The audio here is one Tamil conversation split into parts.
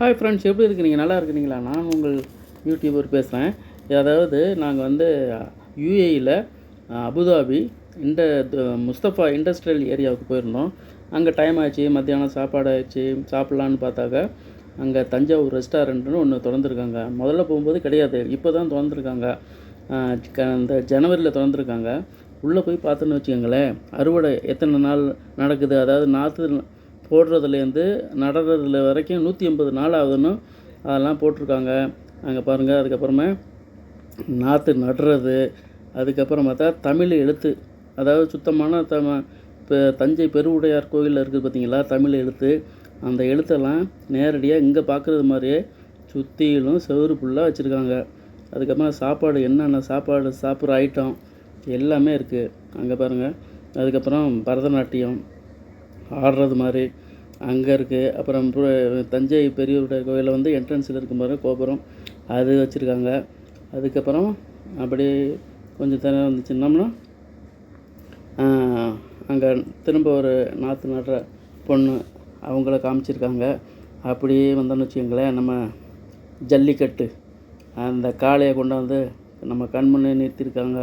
ஹாய் ஃப்ரெண்ட்ஸ் எப்படி இருக்கிறீங்க? நல்லா இருக்கிறீங்களா? நான் உங்கள் யூடியூபர் பேசுகிறேன் அதாவது நாங்கள் வந்து யூஏயில் அபுதாபி இந்த முஸ்தபா இண்டஸ்ட்ரியல் ஏரியாவுக்கு போயிருந்தோம். அங்கே டைம் ஆச்சு மத்தியானம் சாப்பாடு ஆச்சு சாப்பிட்லான்னு பார்த்தாக்க அங்கே தஞ்சாவூர் ரெஸ்டாரண்ட்னு ஒன்று திறந்துருக்காங்க. முதல்ல போகும்போது கிடையாது. இப்போ தான் திறந்துருக்காங்க. அந்த க- இந்த ஜனவரியில் திறந்துருக்காங்க. உள்ளே போய் பார்த்தோன்னு வச்சுக்கோங்களேன் அறுவடை எத்தனை நாள் நடக்குது? அதாவது நாற்று போடுறதுலேருந்து நடுறதுல வரைக்கும் நூற்றி ஐம்பது நாள் ஆகுதுன்னு அதெல்லாம் போட்டிருக்காங்க. அங்கே பாருங்கள் அதுக்கப்புறமா நாற்று நடுறது அதுக்கப்புறம் பார்த்தா தமிழ் எழுத்து அதாவது சுத்தமான த இப்போ தஞ்சை பெருவுடையார் கோயிலில் இருக்குது பார்த்தீங்களா தமிழ் எழுத்து. அந்த எழுத்தெல்லாம் நேரடியாக இங்கே பார்க்குறது மாதிரியே சுற்றிலும் செவரு ஃபுல்லாக வச்சுருக்காங்க. அதுக்கப்புறம் சாப்பாடு என்னென்ன சாப்பாடு சாப்பிட்ற ஐட்டம் எல்லாமே இருக்குது அங்கே பாருங்கள் அதுக்கப்புறம் பரதநாட்டியம் ஆடுறது மாதிரி அங்கே இருக்குது அப்புறம் தஞ்சை பெரியவருடைய கோயிலில் வந்து என்ட்ரன்ஸில் இருக்கும் பாரு கோபுரம். அது வச்சுருக்காங்க. அதுக்கப்புறம் அப்படி கொஞ்சம் தரம் வந்துச்சுன்னோம்னா அங்கே திரும்ப ஒரு நாற்று நடுற பொண்ணு அவங்கள காமிச்சிருக்காங்க. அப்படியே வந்தோம்னு வச்சுக்கோங்களேன் நம்ம ஜல்லிக்கட்டு. அந்த காளையை கொண்டாந்து நம்ம கண் முன்னே நிறுத்தியிருக்காங்க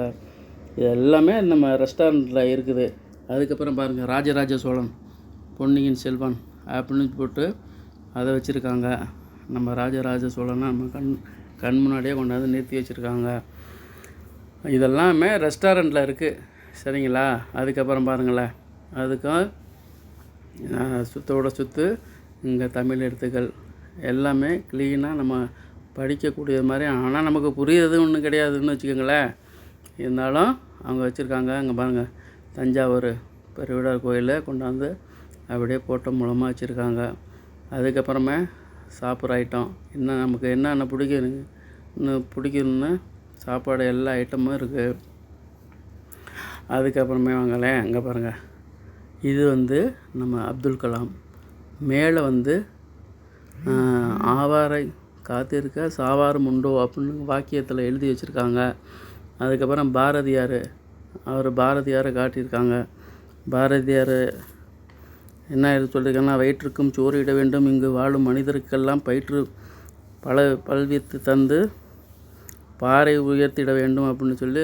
இது எல்லாமே நம்ம ரெஸ்டாரண்ட்டில் இருக்குது. அதுக்கப்புறம் பாருங்கள் ராஜராஜ சோழன். பொன்னியின் செல்வன் அப்படின்னு போட்டு அதை வச்சுருக்காங்க. நம்ம ராஜராஜ சோழனை நம்ம கண் கண் முன்னாடியே கொண்டாந்து நிறுத்தி வச்சுருக்காங்க. இதெல்லாமே ரெஸ்டாரண்ட்டில் இருக்குது சரிங்களா? அதுக்கப்புறம் பாருங்களேன். அதுக்கும் சுத்தோட சுத்து இங்கே தமிழ் எழுத்துக்கள் எல்லாமே க்ளீனாக நம்ம படிக்கக்கூடியது மாதிரி. ஆனால் நமக்கு புரியுறது ஒன்றும் கிடையாதுன்னு வச்சுக்கோங்களேன். இருந்தாலும் அவங்க வச்சுருக்காங்க. அங்கே பாருங்கள் தஞ்சாவூர் பெருவிடார் கோயிலில் கொண்டாந்து அப்படியே போட்டோ மூலமாக வச்சுருக்காங்க. அதுக்கப்புறமே சாப்பிட்ற ஐட்டம் இன்னும் நமக்கு என்னென்ன பிடிக்குன்னு இன்னும் பிடிக்கணும்னு சாப்பாடு எல்லா ஐட்டமும் இருக்குது அதுக்கப்புறமே வாங்களேன் அங்கே பாருங்கள் இது வந்து நம்ம அப்துல் கலாம். மேலே வந்து ஆவாரை காத்திருக்க சாவாரம் உண்டோ அப்படின்னு வாக்கியத்தில் எழுதி வச்சுருக்காங்க. அதுக்கப்புறம் பாரதியார் அவர் பாரதியாரை காட்டியிருக்காங்க. பாரதியார் என்ன எழுதி சொல்லியிருக்காங்கன்னா வயிற்றுக்கும் சோறு இட வேண்டும். இங்கு வாழும் மனிதருக்கெல்லாம் பயிற்று பல பல்வித்து தந்து பாறை உயர்த்திட வேண்டும் அப்படின்னு சொல்லி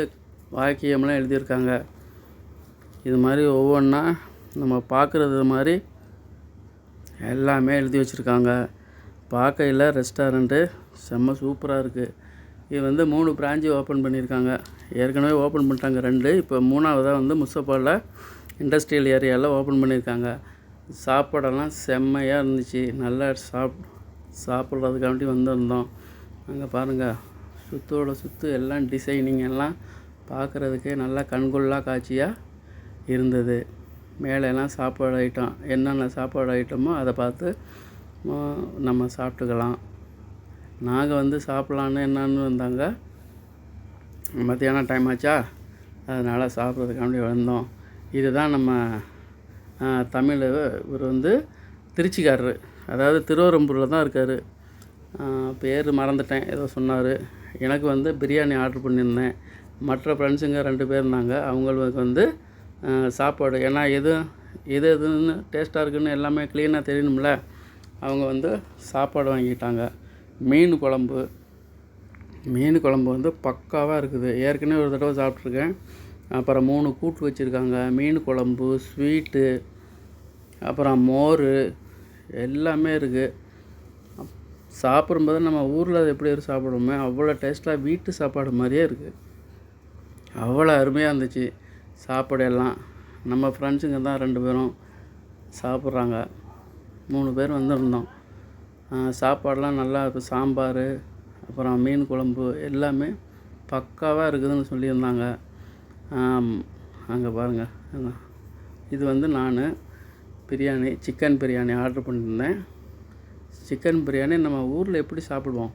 வாக்கியம்லாம் எழுதியிருக்காங்க. இது மாதிரி ஒவ்வொன்றா நம்ம பார்க்குறது மாதிரி எல்லாமே எழுதி வச்சுருக்காங்க. பார்க்கையில் ரெஸ்டாரண்ட்டு செம்ம சூப்பராக இருக்குது இது வந்து மூணு பிரான்ச்சு ஓப்பன் பண்ணியிருக்காங்க. ஏற்கனவே ஓப்பன் பண்ணிட்டாங்க ரெண்டு. இப்போ மூணாவதாக வந்து முசப்பாலில் இண்டஸ்ட்ரியல் ஏரியாவில் ஓப்பன் பண்ணியிருக்காங்க. சாப்பாடெல்லாம் செம்மையாக இருந்துச்சு. நல்லா சாப் சாப்பிட்றதுக்காண்டி வந்திருந்தோம். அங்கே பாருங்கள் சுத்தோட சுற்று எல்லாம் டிசைனிங் எல்லாம் பார்க்குறதுக்கே நல்லா கண்கொள்ளா காட்சியாக இருந்தது. மேலெல்லாம் சாப்பாடு ஐட்டம் என்னென்ன சாப்பாடு ஐட்டமோ அதை பார்த்து நம்ம சாப்பிட்டுக்கலாம். நாங்கள் வந்து சாப்பிட்லான்னு என்னன்னு வந்தாங்க. மத்தியானம் டைம் ஆச்சா? அதனால் சாப்பிட்றதுக்காண்டி வந்தோம். இதுதான் நம்ம தமிழ் இவர் வந்து திருச்சிக்காரரு. அதாவது திருவரம்பூரில் தான் இருக்கார். பேர் மறந்துட்டேன். ஏதோ சொன்னார். எனக்கு வந்து பிரியாணி ஆர்டர் பண்ணியிருந்தேன். மற்ற ஃப்ரெண்ட்ஸுங்க ரெண்டு பேர் இருந்தாங்க. அவங்களுக்கு வந்து சாப்பாடு. ஏன்னா எது எது எதுன்னு டேஸ்ட்டாக இருக்குன்னு எல்லாமே க்ளீனாக தெரியணும்ல. அவங்க வந்து சாப்பாடு வாங்கிட்டாங்க. மீன் குழம்பு. மீன் குழம்பு வந்து பக்காவாக இருக்குது. ஏற்கனவே ஒரு தடவை சாப்பிட்ருக்கேன் அப்புறம் மூணு கூட்டு வச்சுருக்காங்க. மீன் குழம்பு ஸ்வீட்டு அப்புறம் மோர் எல்லாமே இருக்குது சாப்பிடும்போது நம்ம ஊரில் எப்படி சாப்பிடுவோமே அவ்வளோ டேஸ்ட்டாக வீட்டு சாப்பாடு மாதிரியே இருக்குது அவ்வளோ அருமையாக இருந்துச்சு சாப்பாடு எல்லாம். நம்ம ஃப்ரெண்ட்ஸுங்க தான் ரெண்டு பேரும் சாப்பிட்றாங்க. மூணு பேர் வந்திருந்தோம். சாப்பாடெலாம் நல்லா இருக்கும் சாம்பார் அப்புறம் மீன் குழம்பு எல்லாமே பக்காவாக இருக்குதுன்னு சொல்லியிருந்தாங்க. அங்கே பாருங்கள் இது வந்து நான் பிரியாணி சிக்கன் பிரியாணி ஆர்டர் பண்ணியிருந்தேன். சிக்கன் பிரியாணி நம்ம ஊரில் எப்படி சாப்பிடுவோம்?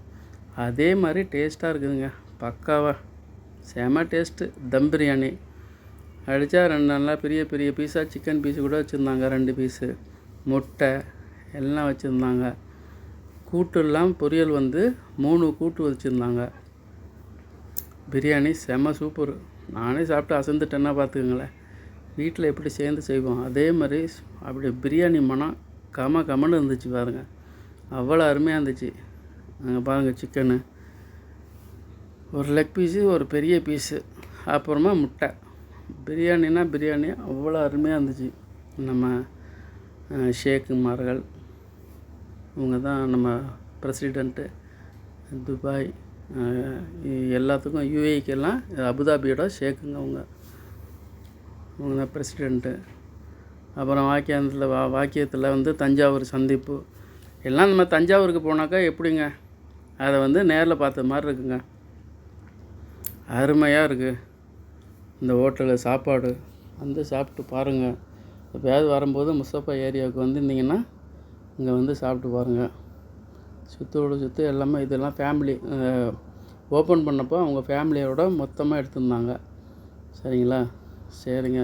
அதே மாதிரி டேஸ்ட்டாக இருக்குதுங்க. பக்காவாக செம டேஸ்ட்டு தம் பிரியாணி. அடித்தா ரெண்டு நல்லா பெரிய பெரிய பீஸாக சிக்கன் பீஸு கூட வச்சுருந்தாங்க. ரெண்டு பீஸு முட்டை எல்லாம் வச்சுருந்தாங்க. கூட்டெல்லாம் பொரியல் வந்து மூணு கூட்டு வச்சுருந்தாங்க. பிரியாணி செம சூப்பர் நானே சாப்பிட்டு அசந்துட்டேன்னா பார்த்துக்கங்களேன். வீட்டில் எப்படி சேர்ந்து செய்வோம்? அதே மாதிரி அப்படி பிரியாணி மனம் கம கமன்னு இருந்துச்சு பாருங்கள் அவ்வளோ அருமையாக இருந்துச்சு. அங்கே பாருங்கள் சிக்கனு ஒரு லெக் பீஸு ஒரு பெரிய பீஸு அப்புறமா முட்டை. பிரியாணினா பிரியாணி அவ்வளோ அருமையாக இருந்துச்சு. நம்ம ஷேக்குமார்கள் இவங்க தான் நம்ம பிரசிடெண்ட்டு துபாய். எல்லாத்துக்கும் யூஏக்கெல்லாம் அபுதாபியோட ஷேக்குங்க அவங்க. அவங்க தான் பிரசிடெண்ட்டு அப்புறம் வாக்கியத்தில் வா வாக்கியத்தில் வந்து தஞ்சாவூர் சந்திப்பு. எல்லாம் நம்ம தஞ்சாவூருக்கு போனாக்கா எப்படிங்க? அதை வந்து நேரில் பார்த்த மாதிரி இருக்குங்க. அருமையாக இருக்குது இந்த ஹோட்டலில் சாப்பாடு வந்து சாப்பிட்டு பாருங்கள் எப்பயாவது வரும்போது முஸ்தபா ஏரியாவுக்கு வந்திருந்தீங்கன்னா இங்கே வந்து சாப்பிட்டு பாருங்கள் சுத்தோடு சுற்று எல்லாமே இதெல்லாம் ஃபேமிலி ஓப்பன் பண்ணப்போ அவங்க ஃபேமிலியோட மொத்தமாக எடுத்திருந்தாங்க. சரிங்களா? சரிங்க.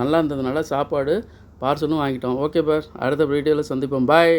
நல்லா இருந்ததுனால சாப்பாடு பார்சலும் வாங்கிட்டோம். ஓகே பார் அடுத்த வீடியோவில் சந்திப்போம். பாய்